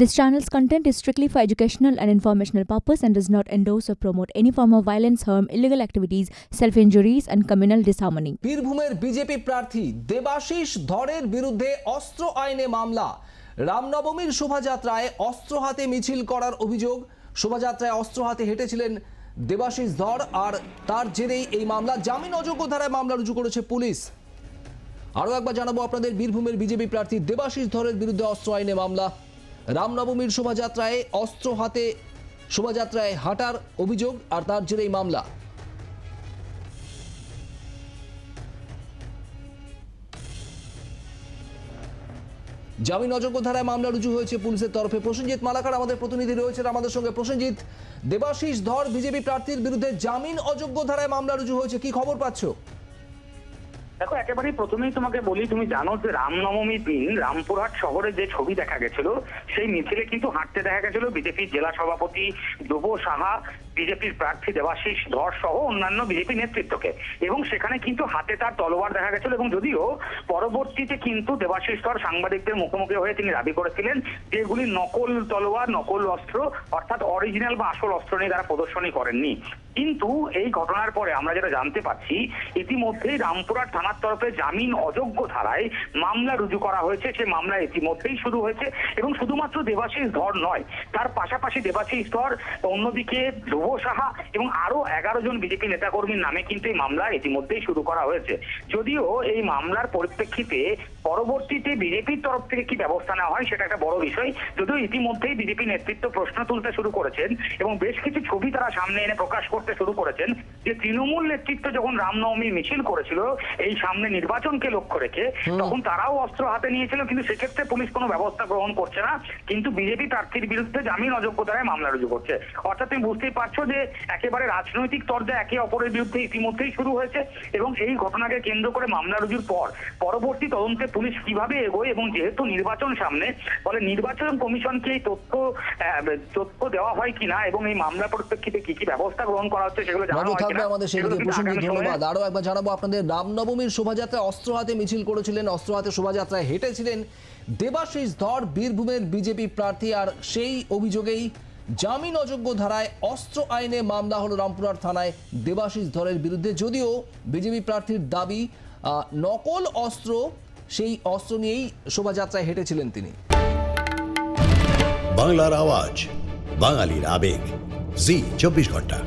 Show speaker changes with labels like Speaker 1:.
Speaker 1: This channel's content is strictly for educational and informational purpose and does not endorse or promote any form of violence, harm, illegal activities, self-injuries and communal disharmony.
Speaker 2: বীরভূমের BJP প্রার্থী দেবাশিস ধরের বিরুদ্ধে অস্ত্র আইনে মামলা। রামনবমীর শোভাযাত্রায় অস্ত্র হাতে মিছিল করার অভিযোগ। শোভাযাত্রায় অস্ত্র হাতে হেঁটেছিলেন দেবাশিস ধর আর তার জেরেই এই মামলা। জামিন অযোগ্য ধারায় মামলা রুজু করেছে পুলিশ। আরও একবার জানাব আপনাদের বীরভূমের বিজেপি প্রার্থী দেবাশিস ধরের বিরুদ্ধে অস্ত্র আইনে মামলা। রামনবমীর শোভাযাত্রায় অস্ত্র হাতে, শোভাযাত্রায় হাঁটার অভিযোগ আর তার জেরেই মামলা। জামিন অযোগ্য ধারায় মামলা রুজু হয়েছে পুলিশের তরফে। প্রসেনজিৎ মালাকার আমাদের প্রতিনিধি রয়েছেন আমাদের সঙ্গে। প্রসেনজিৎ, দেবাশিস ধর বিজেপি প্রার্থীর বিরুদ্ধে জামিন অযোগ্য ধারায় মামলা রুজু হয়েছে, কি খবর পাচ্ছ?
Speaker 3: দেখো, একেবারেই প্রথমেই তোমাকে বলি, তুমি জানো যে রামনবমীর দিন রামপুরহাট শহরে যে ছবি দেখা গেছিল, সেই মিছিলে কিন্তু হাঁটতে দেখা গেছিল বিজেপির জেলা সভাপতি ধ্রুব সাহা, বিজেপির প্রার্থী দেবাশিস ধর সহ অন্যান্য বিজেপি নেতৃত্বকে। এবং সেখানে কিন্তু হাতে তার তলোয়ার দেখা গেছিল এবং যদিও পরবর্তীতে কিন্তু দেবাশিস ধর সাংবাদিকদের মুখোমুখি হয়ে তিনি দাবি করেছিলেন যে এগুলি নকল তলোয়ার, নকল অস্ত্র, অর্থাৎ অরিজিনাল বা আসল অস্ত্র নিয়ে তারা প্রদর্শনী করেননি। কিন্তু এই ঘটনার পরে আমরা যেটা জানতে পারছি, ইতিমধ্যেই রামপুরহাট থানার তরফে জামিন অযোগ্য ধারায় মামলা রুজু করা হয়েছে। সে মামলা ইতিমধ্যেই শুরু হয়েছে এবং শুধুমাত্র দেবাশিস ধর নয়, তার পাশাপাশি দেবাশিস ধর, অন্যদিকে ধ্রুব সাহা এবং আরও এগারো জন বিজেপি নেতাকর্মীর নামে কিন্তু এই মামলা ইতিমধ্যেই শুরু করা হয়েছে। যদিও এই মামলার পরিপ্রেক্ষিতে পরবর্তীতে বিজেপির তরফ থেকে কি ব্যবস্থা নেওয়া হয় সেটা একটা বড় বিষয়। যদিও ইতিমধ্যেই বিজেপি নেতৃত্ব প্রশ্ন তুলতে শুরু করেছেন এবং বেশ কিছু ছবি তারা সামনে এনে প্রকাশ করতে শুরু করেছেন যে তৃণমূল নেতৃত্ব যখন রামনবমী মিছিল করেছিল, এই সামনে নির্বাচনকে লক্ষ্য রেখে তখন তারাও অস্ত্র হাতে নিয়েছিল কিন্তু সেক্ষেত্রে পুলিশ কোনো ব্যবস্থা গ্রহণ করছে না কিন্তু বিজেপি প্রার্থীর বিরুদ্ধে জামিন অযোগ্য ধারায় মামলা রুজু করছে। অর্থাৎ তুমি বুঝতেই পারছ যে একেবারে রাজনৈতিক তর্জা একে অপরের বিরুদ্ধে ইতিমধ্যেই শুরু হয়েছে এবং এই ঘটনাকে কেন্দ্র করে মামলা রুজুর পর পরবর্তী তদন্তে পুলিশ কীভাবে এগোয় এবং যেহেতু নির্বাচন সামনে ফলে নির্বাচন কমিশনকে এই তথ্য তথ্য দেওয়া হয় কিনা এবং এই মামলা পরিপ্রেক্ষিতে কি কি ব্যবস্থা গ্রহণ করা হচ্ছে সেগুলো জানানো হয় কিনা
Speaker 2: আমাদের
Speaker 3: আগামী সময়ে
Speaker 2: ধন্যবাদ। আরও একবার জানাব আপনাদের রামনবমীর শোভাযাত্রায় অস্ত্র হাতে মিছিল করেছিলেন, অস্ত্র হাতে শোভাযাত্রায় হেঁটেছিলেন দেবাশিস ধর, বীরভূমের বিজেপি প্রার্থী। আর সেই অভিযোগেই জামিন অযোগ্য ধারায় অস্ত্র আইনে মামলা হলো রামপুরহাট থানায় দেবাশিস ধরের বিরুদ্ধে। যদিও বিজেপি প্রার্থীর দাবি নকল অস্ত্র, সেই অস্ত্র নিয়েই শোভাযাত্রায় হেঁটেছিলেন তিনি।
Speaker 4: বাংলার আওয়াজ, বাঙালির আবেগ। জি, চব্বিশ ঘণ্টা।